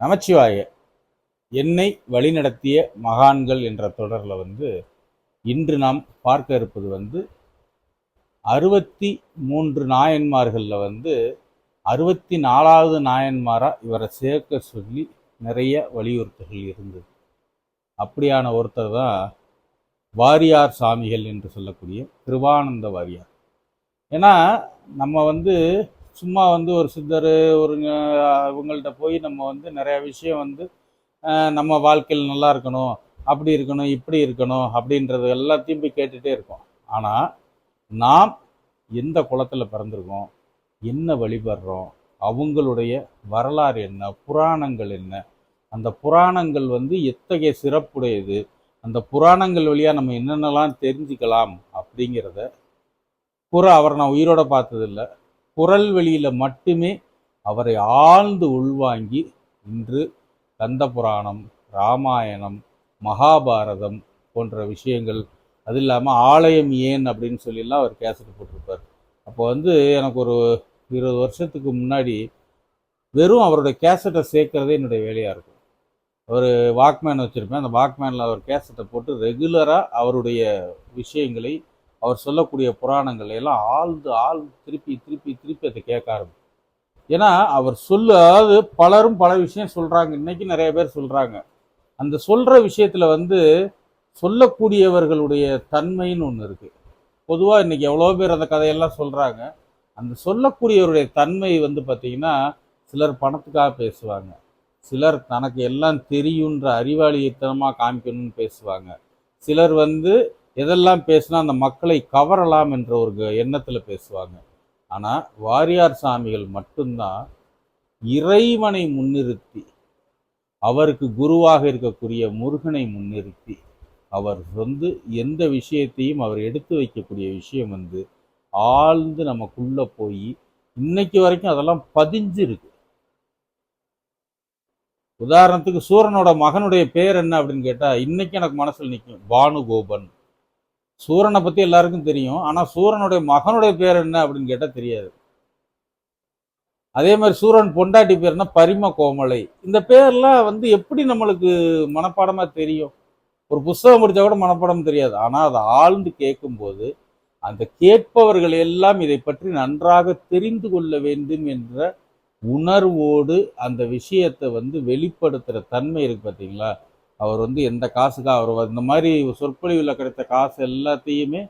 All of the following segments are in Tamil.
நமச்சிவாய என்னை வழிநடத்திய மகான்கள் என்ற தொடரில் வந்து இன்று நாம் பார்க்க இருப்பது வந்து அறுபத்தி மூன்று நாயன்மார்களில் வந்து அறுபத்தி நாலாவது நாயன்மாராக இவரை சேர்க்க சொல்லி நிறைய வலியுறுத்தல்கள் இருந்தது. அப்படியான ஒருத்தர் தான் வாரியார் சாமிகள் என்று சொல்லக்கூடிய கிருபானந்த வாரியார். ஏன்னா நம்ம வந்து சும்மா வந்து ஒரு சித்தர் ஒரு இவங்கள்ட்ட போய் நம்ம வந்து நிறையா விஷயம் வந்து நம்ம வாழ்க்கையில் நல்லா இருக்கணும் அப்படி இருக்கணும் இப்படி இருக்கணும் அப்படின்றது எல்லாத்தையும் போய் கேட்டுகிட்டே இருக்கோம். ஆனால் நாம் எந்த குளத்தில் பிறந்திருக்கோம் என்ன வழிபடுறோம் அவங்களுடைய வரலாறு என்ன புராணங்கள் என்ன அந்த புராணங்கள் வந்து எத்தகைய சிறப்புடையது அந்த புராணங்கள் வழியாக நம்ம என்னென்னலாம் தெரிஞ்சுக்கலாம் அப்படிங்கிறத புற அவரை நான் உயிரோட பார்த்ததில்ல. குரல் வெளியில் மட்டுமே அவரை ஆழ்ந்து உள்வாங்கி இன்று கந்த புராணம் ராமாயணம் மகாபாரதம் போன்ற விஷயங்கள் அது இல்லாமல் ஆலயம் ஏன் அப்படின்னு சொல்லிலாம் அவர் கேசட் போட்டிருப்பார். அப்போ வந்து எனக்கு ஒரு இருபது வருஷத்துக்கு முன்னாடி வெறும் அவருடைய கேசட்டை சேர்க்கறதே என்னுடைய வேலையாக இருக்கும். ஒரு வாக்மேன் வச்சுருப்பேன் அந்த வாக்மேனில் அவர் கேசட்டை போட்டு ரெகுலராக அவருடைய விஷயங்களை அவர் சொல்லக்கூடிய புராணங்களை எல்லாம் ஆழ்ந்து ஆள் திருப்பி திருப்பி திருப்பி அதை கேட்க ஆரம்பிக்கும். ஏன்னா அவர் சொல்ல அதாவது பலரும் பல விஷயம் சொல்கிறாங்க இன்னைக்கு நிறைய பேர் சொல்கிறாங்க அந்த சொல்கிற விஷயத்தில் வந்து சொல்லக்கூடியவர்களுடைய தன்மைன்னு ஒன்று இருக்குது பொதுவாக இன்றைக்கி எவ்வளோ பேர் அந்த கதையெல்லாம் சொல்கிறாங்க அந்த சொல்லக்கூடியவருடைய தன்மை வந்து பார்த்திங்கன்னா சிலர் பணத்துக்காக பேசுவாங்க. சிலர் தனக்கு எல்லாம் தெரியுன்ற அறிவாளித்தனமாக காமிக்கணும்னு பேசுவாங்க. சிலர் வந்து எதெல்லாம் பேசினா அந்த மக்களை கவரலாம் என்ற ஒரு எண்ணத்தில் பேசுவாங்க. ஆனால் வாரியார் சாமிகள் மட்டும்தான் இறைவனை முன்னிறுத்தி அவருக்கு குருவாக இருக்கக்கூடிய முருகனை முன்னிறுத்தி அவர் வந்து எந்த விஷயத்தையும் அவர் எடுத்து வைக்கக்கூடிய விஷயம் வந்து ஆழ்ந்து நமக்குள்ளே போய் இன்னைக்கு வரைக்கும் அதெல்லாம் பதிஞ்சிருக்கு. உதாரணத்துக்கு சூரனோட மகனுடைய பேர் என்ன அப்படின்னு கேட்டால் இன்னைக்கு எனக்கு மனசில் நிற்கும் பானுகோபன் சூரனை பத்தி எல்லாருக்கும் தெரியும். ஆனா சூரனுடைய மகனுடைய பேர் என்ன அப்படின்னு கேட்டா தெரியாது. அதே மாதிரி சூரன் பொண்டாட்டி பேர்னா பரிம கோமலை. இந்த பேர்லாம் வந்து எப்படி நம்மளுக்கு மனப்பாடமா தெரியும்? ஒரு புஸ்தகம் படித்தா கூட மனப்பாடம் தெரியாது. ஆனா அதை ஆழ்ந்து கேட்கும்போது அந்த கேட்பவர்கள் எல்லாம் இதை பற்றி நன்றாக தெரிந்து கொள்ள வேண்டும் என்ற உணர்வோடு அந்த விஷயத்தை வந்து வெளிப்படுத்துற தன்மை இருக்கு பார்த்தீங்களா அவர் வந்து எந்த காசுக்காக அவர் இந்த மாதிரி சொற்பொழிவில் கிடைத்த காசு எல்லாத்தையுமே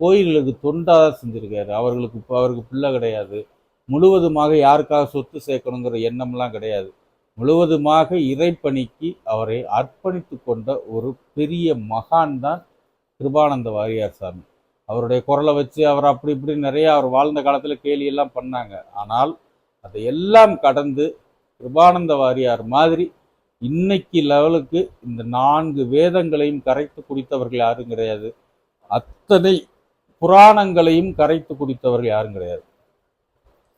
கோயில்களுக்கு தொண்டாக தான் செஞ்சுருக்காரு. அவர்களுக்கு இப்போ அவருக்கு பிள்ளை கிடையாது. முழுவதுமாக யாருக்காக சொத்து சேர்க்கணுங்கிற எண்ணம்லாம் கிடையாது. முழுவதுமாக இறைப்பணிக்கு அவரை அர்ப்பணித்து கொண்ட ஒரு பெரிய மகான் தான் கிருபானந்த வாரியார் சாமி. அவருடைய குரலை வச்சு அவர் அப்படி இப்படி நிறைய அவர் வாழ்ந்த காலத்தில் கேலியெல்லாம் பண்ணாங்க. ஆனால் அதை எல்லாம் கடந்து கிருபானந்த வாரியார் மாதிரி இன்னைக்கு லெவலுக்கு இந்த நான்கு வேதங்களையும் கரைத்து குடித்தவர்கள் யாரும் கிடையாது. அத்தனை புராணங்களையும் கரைத்து குடித்தவர்கள் யாரும் கிடையாது.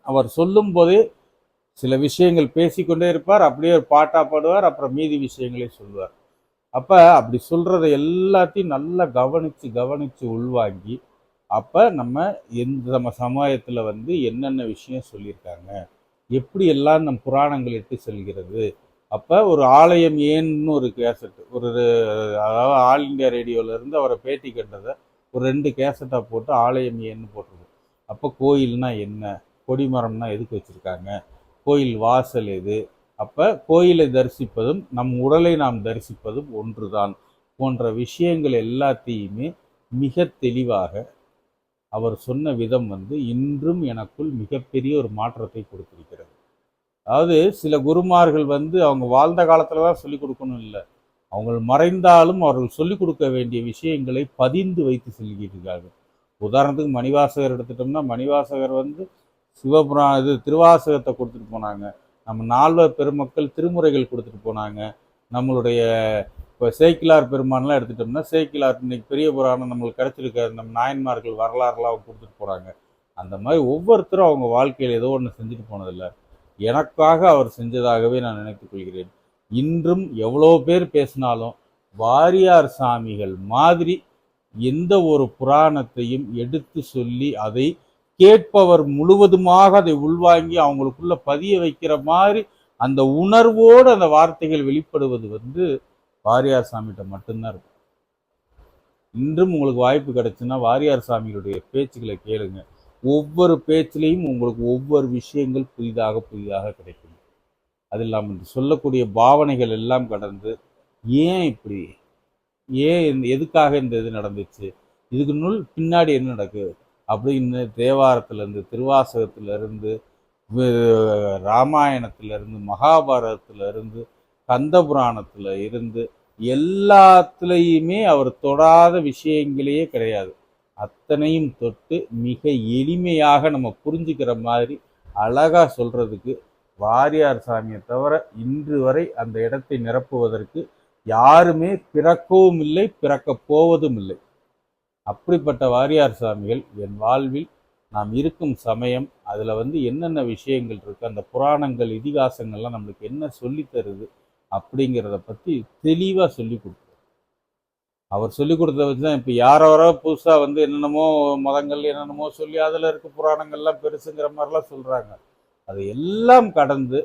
அவர் சொல்லும் போதே சில விஷயங்கள் பேசிக்கொண்டே இருப்பார் அப்படியே ஒரு பாட்டா பாடுவார் அப்புறம் மீதி விஷயங்களை சொல்வார் அப்ப அப்படி சொல்கிறத எல்லாத்தையும் நல்லா கவனிச்சு கவனிச்சு உள்வாங்கி அப்ப நம்ம எந்த நம்ம சமுதாயத்துல வந்து என்னென்ன விஷயம் சொல்லியிருக்காங்க எப்படி எல்லாம் நம் புராணங்கள் இட்டு செல்கிறது அப்போ ஒரு ஆலயம் ஏன்னு ஒரு கேசட் ஒரு அதாவது ஆல் இந்தியா ரேடியோவிலேருந்து அவரை பேட்டி கண்டதை ஒரு ரெண்டு கேசட்டாக போட்டு ஆலயம் ஏன்னு போட்டிருக்கோம் அப்போ கோயில்னா என்ன? கொடிமரம்னா எதுக்கு வச்சுருக்காங்க? கோயில் வாசல் எது? அப்போ கோயிலை தரிசிப்பதும் நம் உடலை நாம் தரிசிப்பதும் ஒன்று தான் போன்ற விஷயங்கள் எல்லாத்தையுமே மிக தெளிவாக அவர் சொன்ன விதம் வந்து இன்றும் எனக்குள் மிகப்பெரிய ஒரு மாற்றத்தை கொடுத்திருக்கிறது. அதாவது சில குருமார்கள் வந்து அவங்க வாழ்ந்த காலத்தில் தான் சொல்லிக் கொடுக்கணும் இல்லை. அவங்க மறைந்தாலும் அவர்கள் சொல்லிக் கொடுக்க வேண்டிய விஷயங்களை பதிந்து வைத்து செல்கிறார்கள் உதாரணத்துக்கு மணிவாசகர் எடுத்துட்டோம்னா மணிவாசகர் வந்து சிவபுரா இது திருவாசகத்தை கொடுத்துட்டு போனாங்க. நம்ம நால்வர் பெருமக்கள் திருமுறைகள் கொடுத்துட்டு போனாங்க. நம்மளுடைய இப்போ சேக்கிலார் பெருமான்லாம் எடுத்துட்டோம்னா சேக்கிலார் இன்னைக்கு பெரிய புராணம் நம்மளுக்கு கிடச்சிருக்காரு நம்ம நாயன்மார்கள் வரலாறுலாம் அவங்க கொடுத்துட்டு போகிறாங்க அந்த மாதிரி ஒவ்வொருத்தரும் அவங்க வாழ்க்கையில் ஏதோ ஒன்று செஞ்சுட்டு போனதில்லை. எனக்காக அவர் செஞ்சதாகவே நான் நினைத்துக் கொள்கிறேன். இன்றும் எவ்வளோ பேர் பேசினாலும் வாரியார் சாமிகள் மாதிரி எந்த ஒரு புராணத்தையும் எடுத்து சொல்லி அதை கேட்பவர் முழுவதுமாக அதை உள்வாங்கி அவங்களுக்குள்ள பதிய வைக்கிற மாதிரி அந்த உணர்வோடு அந்த வார்த்தைகள் வெளிப்படுவது வந்து வாரியார் சாமிகிட்ட மட்டும்தான் இருக்கும். இன்றும் உங்களுக்கு வாய்ப்பு கிடைச்சுன்னா வாரியார் சாமிகளுடைய பேச்சுக்களை கேளுங்க. ஒவ்வொரு பேச்சிலையும் உங்களுக்கு ஒவ்வொரு விஷயங்கள் புதிதாக புதிதாக கிடைக்கும். அது இல்லாமல் சொல்லக்கூடிய பாவனைகள் எல்லாம் கடந்து ஏன் இப்படி? ஏன் இந்த எதுக்காக இந்த இது நடந்துச்சு? இதுக்கு நுள் பின்னாடி என்ன நடக்குது அப்படின்னு தேவாரத்திலேருந்து திருவாசகத்திலிருந்து ராமாயணத்திலிருந்து மகாபாரதத்திலிருந்து கந்தபுராணத்தில் இருந்து எல்லாத்துலேயுமே அவர் தொடாத விஷயங்களையே கிடையாது. அத்தனையும் தொட்டு மிக எளிமையாக நம்ம புரிஞ்சுக்கிற மாதிரி அழகாக சொல்கிறதுக்கு வாரியார் சாமியை தவிர இன்று வரை அந்த இடத்தை நிரப்புவதற்கு யாருமே பிறக்கவும் இல்லை பிறக்கப் போவதும் இல்லை. அப்படிப்பட்ட வாரியார் சாமிகள் என் வாழ்வில் நாம் இருக்கும் சமயம் அதில் வந்து என்னென்ன விஷயங்கள் இருக்குது அந்த புராணங்கள் இதிகாசங்கள்லாம் நம்மளுக்கு என்ன சொல்லித் தருது அப்படிங்கிறத பற்றி தெளிவாக சொல்லி கொடுக்கும் அவர் சொல்லி கொடுத்தத வச்சு தான் இப்போ யாரோ புதுசாக வந்து என்னென்னமோ மதங்கள் என்னென்னமோ சொல்லி அதில் இருக்க புராணங்கள்லாம் பெருசுங்கிற மாதிரிலாம் சொல்கிறாங்க அது எல்லாம் கடந்து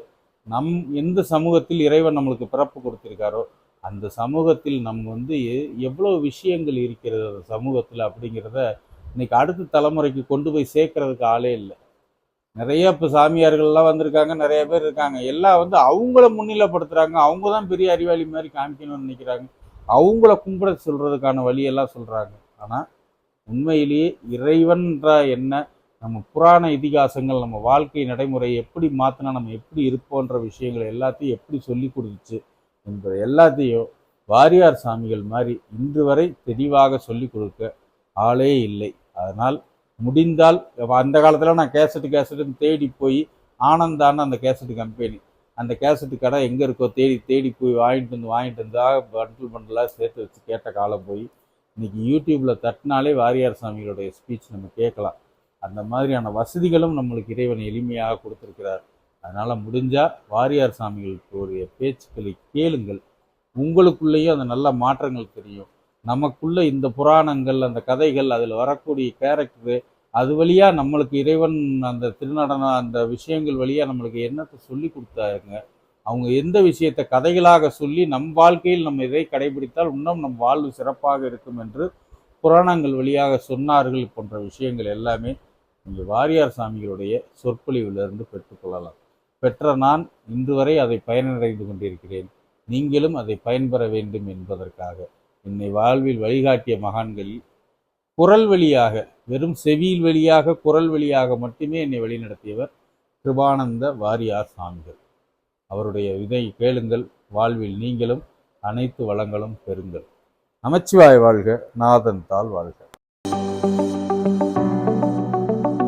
நம் எந்த சமூகத்தில் இறைவன் நம்மளுக்கு பிறப்பு கொடுத்துருக்காரோ அந்த சமூகத்தில் நம் வந்து எவ்வளோ விஷயங்கள் இருக்கிறது அந்த சமூகத்தில் அப்படிங்கிறத இன்னைக்கு அடுத்த தலைமுறைக்கு கொண்டு போய் சேர்க்கறதுக்கு ஆளே இல்லை. நிறைய இப்போ சாமியார்கள்லாம் வந்திருக்காங்க நிறைய பேர் இருக்காங்க. எல்லாம் வந்து அவங்கள முன்னிலைப்படுத்துகிறாங்க அவங்க தான் பெரிய அறிவாளி மாதிரி காமிக்கணும்னு நினைக்கிறாங்க. அவங்கள கும்பிட சொல்றதுக்கான வழியெல்லாம் சொல்றாங்க. ஆனால் உண்மையிலேயே இறைவன்ற என்ன நம்ம புராண இதிகாசங்கள் நம்ம வாழ்க்கை நடைமுறை எப்படி மாற்றினா நம்ம எப்படி இருப்போன்ற விஷயங்களை எல்லாத்தையும் எப்படி சொல்லி கொடுத்துச்சு என்பது எல்லாத்தையும் வாரியார் சாமிகள் மாதிரி இன்று வரை தெளிவாக சொல்லி கொடுக்க ஆளே இல்லை. அதனால் முடிந்தால் அந்த காலத்தில் நான் கேசட்டு கேசட்டுன்னு தேடி போய் ஆனந்தான அந்த கேசட்டு கம்பெனி அந்த கேசட்டு கடை எங்கே இருக்கோ தேடி தேடி போய் வாங்கிட்டு வந்து வாங்கிட்டு வந்தா பண்டில் பண்டலாக சேர்த்து வச்சு கேட்ட காலம் போய் இன்றைக்கி யூடியூப்பில் தட்டினாலே வாரியார் சாமிகளுடைய ஸ்பீச் நம்ம கேட்கலாம். அந்த மாதிரியான வசதிகளும் நம்மளுக்கு இறைவன் எளிமையாக கொடுத்துருக்கிறார். அதனால் முடிஞ்சால் வாரியார் சாமிகளுடைய பேச்சுக்களை கேளுங்கள். உங்களுக்குள்ளேயும் அந்த நல்ல மாற்றங்கள் தெரியும். நமக்குள்ளே இந்த புராணங்கள் அந்த கதைகள் அதில் வரக்கூடிய கேரக்டரு அது வழியாக நம்மளுக்கு இறைவன் அந்த திருநடனம் அந்த விஷயங்கள் வழியாக நம்மளுக்கு என்னத்தை சொல்லி கொடுத்தாருங்க? அவங்க எந்த விஷயத்தை கதைகளாக சொல்லி நம் வாழ்க்கையில் நம்ம இதை கடைபிடித்தால் இன்னும் நம் வாழ்வு சிறப்பாக இருக்கும் என்று புராணங்கள் வழியாக சொன்னார்கள் போன்ற விஷயங்கள் எல்லாமே நீங்கள் வாரியார் சாமிகளுடைய சொற்பொழிவிலிருந்து பெற்றுக்கொள்ளலாம் பெற்ற நான் இன்று வரை அதை பயனடைந்து கொண்டிருக்கிறேன். நீங்களும் அதை பயன்பெற வேண்டும் என்பதற்காக. என்னை வாழ்வில் வழிகாட்டிய மகான்களில் குரல் வழியாக வெறும் செவியில் வழியாக குரல் வழியாக மட்டுமே என்னை வழிநடத்தியவர் கிருபானந்த வாரியார் சாமிகள். அவருடைய இதை கேளுங்கள் வாழ்வில் நீங்களும் அனைத்து வளங்களும் பெறுங்கள். நமச்சிவாய் வாழ்க நாதன் தாள் வாழ்க.